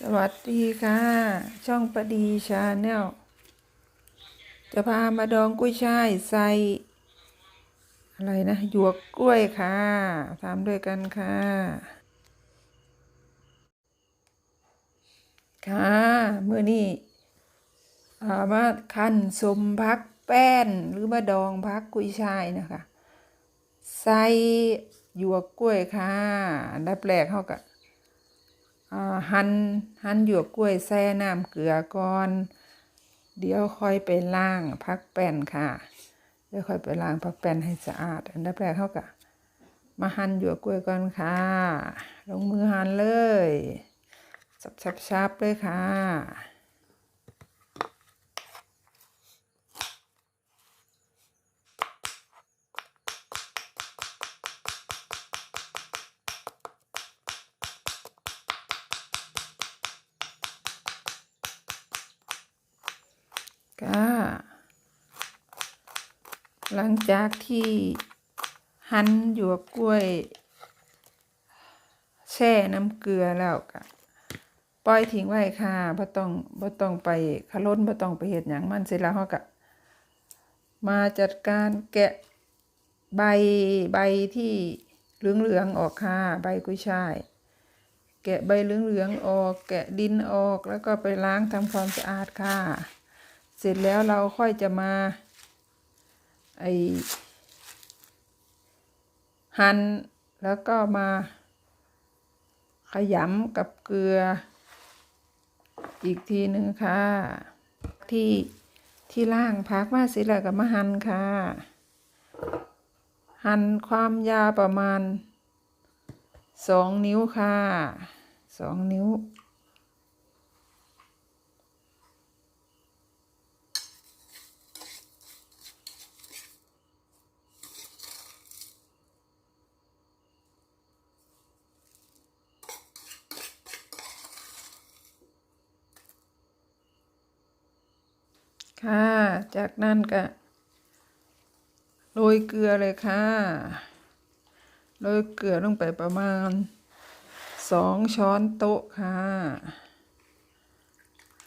สวัสดีค่ะ ช่องประดีชาแนลจะพามาดองกุ้ยช่ายใส่ อะไรนะหยวกกล้วยค่ะทำด้วยกันค่ะ ค่ะเมื่อนี้อ่ามาคั้นสมพักแป้นหรือมาดองพักกุ้ยช่ายนะคะ ใส่หยวกกล้วยค่ะอันดับแรกเขาก็อ่า หั่นหั่นหยวกกล้วยแช่น้ำเกลือก่อน เดี๋ยวค่อยไปล้างพักแป้นค่ะ เดี๋ยวค่อยไปล้างพักแป้นให้สะอาด อันดับแรกเขากะมาหั่นหยวกกล้วยก่อนค่ะ ลงมือหั่นเลยชับๆๆเลยค่ะ ก็หลังจากที่หั่นหยวกกล้วย แช่น้ำเกลือแล้วก็ปล่อยทิ้งไว้ค่ะบ่ต้องบ่ต้องไปขะล้นบ่ต้องไปเฮ็ดหยังมันเสร็จแล้วเฮาก็มาจัดการแกะใบใบที่เหลืองๆออกค่ะใบกุ้ยช่ายแกะใบเหลืองๆออก แกะดินออกแล้วก็ไปล้างทำความสะอาดค่ะ เสร็จแล้วเราค่อยจะมาไอหั่นแล้วก็มาขยำกับเกลือ อีกทีหนึ่งค่ะ ที่ที่ล่างพักมาเสร็จแล้วก็มาหั่นค่ะ หั่นความยาวประมาณสองนิ้วค่ะสองนิ้ว ค่ะ จากนั้นก็โรยเกลือเลยค่ะ โรยเกลือลงไปประมาณสองช้อนโต๊ะค่ะ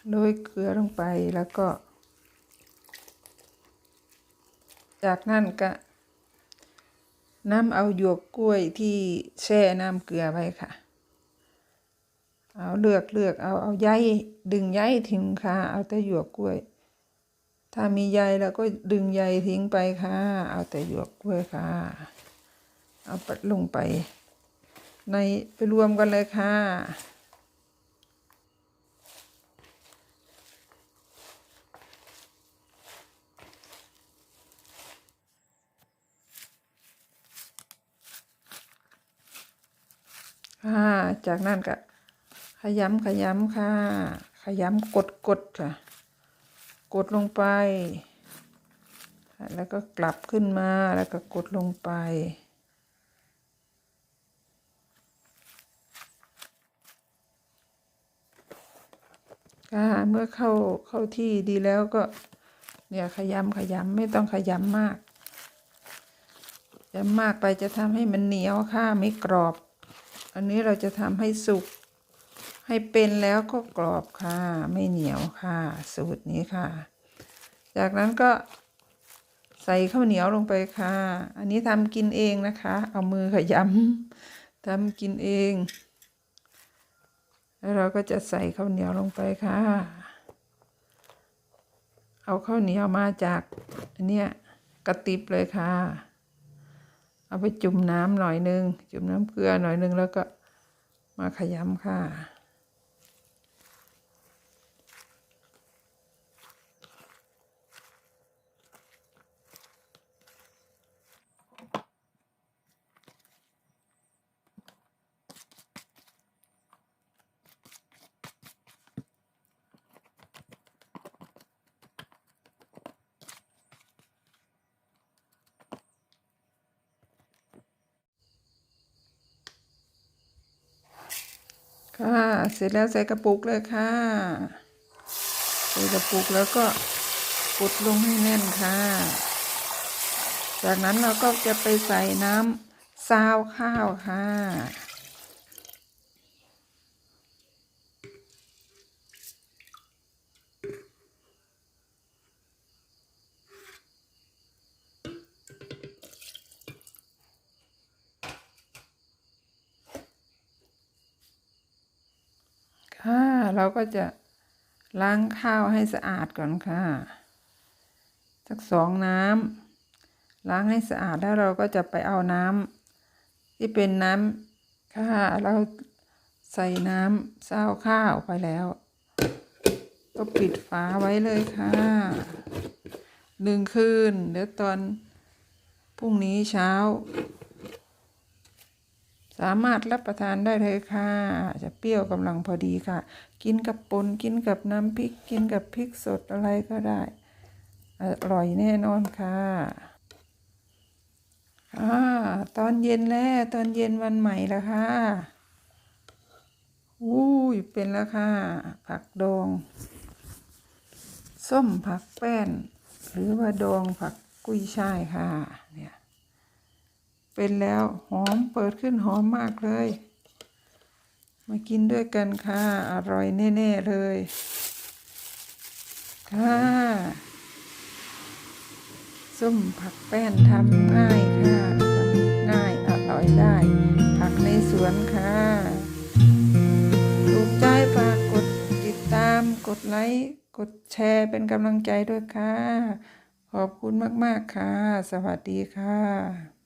โรยเกลือลงไปแล้วก็ จากนั้นก็น้ำเอาหยวกกล้วยที่แช่น้ำเกลือไว้ค่ะ เอาเลือกเลือกเอาเอาใยดึงใยทิ้งค่ะ เอาแต่หยวกกล้วย ถ้ามีใยแล้วก็ดึงใยทิ้งไปค่ะ เอาแต่หยวกกล้วยค่ะ เอาปัดลงไป ในไปรวมกันเลยค่ะค่ะจากนั้นก็ขยำขยำค่ะ ขยำกดกดค่ะ กดลงไป แล้วก็กลับขึ้นมาแล้วก็กดลงไป ค่ะเมื่อเข้าเข้าที่ดีแล้วก็เนี่ยขยำขยำไม่ต้องขยำมากยำมากไปจะทำให้มันเหนียวค่ะไม่กรอบ อันนี้เราจะทำให้สุก ให้เป็นแล้วก็กรอบค่ะ ไม่เหนียวค่ะ สูตรนี้ค่ะ จากนั้นก็ใส่ข้าวเหนียวลงไปค่ะ อันนี้ทำกินเองนะคะ เอามือขยำทำกินเอง แล้วเราก็จะใส่ข้าวเหนียวลงไปค่ะ เอาข้าวเหนียวมาจากอันเนี้ยกระติบเลยค่ะ เอาไปจุ่มน้ำหน่อยนึง จุ่มน้ำเกลือหน่อยนึงแล้วก็มาขยำค่ะ ค่ะ เสร็จแล้วใส่กระปุกเลยค่ะ ใส่กระปุกแล้วก็กดลงให้แน่นค่ะ จากนั้นเราก็จะไปใส่น้ำซาวข้าวค่ะ เราก็จะล้างข้าวให้สะอาดก่อนค่ะ สักสองน้ำล้างให้สะอาดแล้วเราก็จะไปเอาน้ำที่เป็นน้ำค่ะเราใส่น้ำเศร้าข้าวไปแล้ว ก็ปิดฝาไว้เลยค่ะหนึ่งคืนเดี๋ยวตอนพรุ่งนี้เช้า สามารถรับประทานได้เลยค่ะ จะเปรี้ยวกำลังพอดีค่ะ กินกับปนกินกับน้ำพริก กินกับพริกสดอะไรก็ได้ อร่อยแน่นอนค่ะอ่าตอนเย็นแล้ว ตอนเย็นวันใหม่แล้วค่ะอุ้ยเป็นแล้วค่ะ ผักดอง ส้มผักแป้น หรือว่าดองผักกุ้ยช่ายค่ะ เนี่ย เป็นแล้วหอมเปิดขึ้นหอมมากเลย มากินด้วยกันค่ะ อร่อยแน่ ๆ เลย ค่ะส้มผักแป้นทำง่ายค่ะทำง่ายอร่อยได้ ผักในสวนค่ะถูกใจฝากกดติดตามกดไลค์กดแชร์เป็นกำลังใจด้วยค่ะ ขอบคุณมาก ๆ ค่ะ สวัสดีค่ะ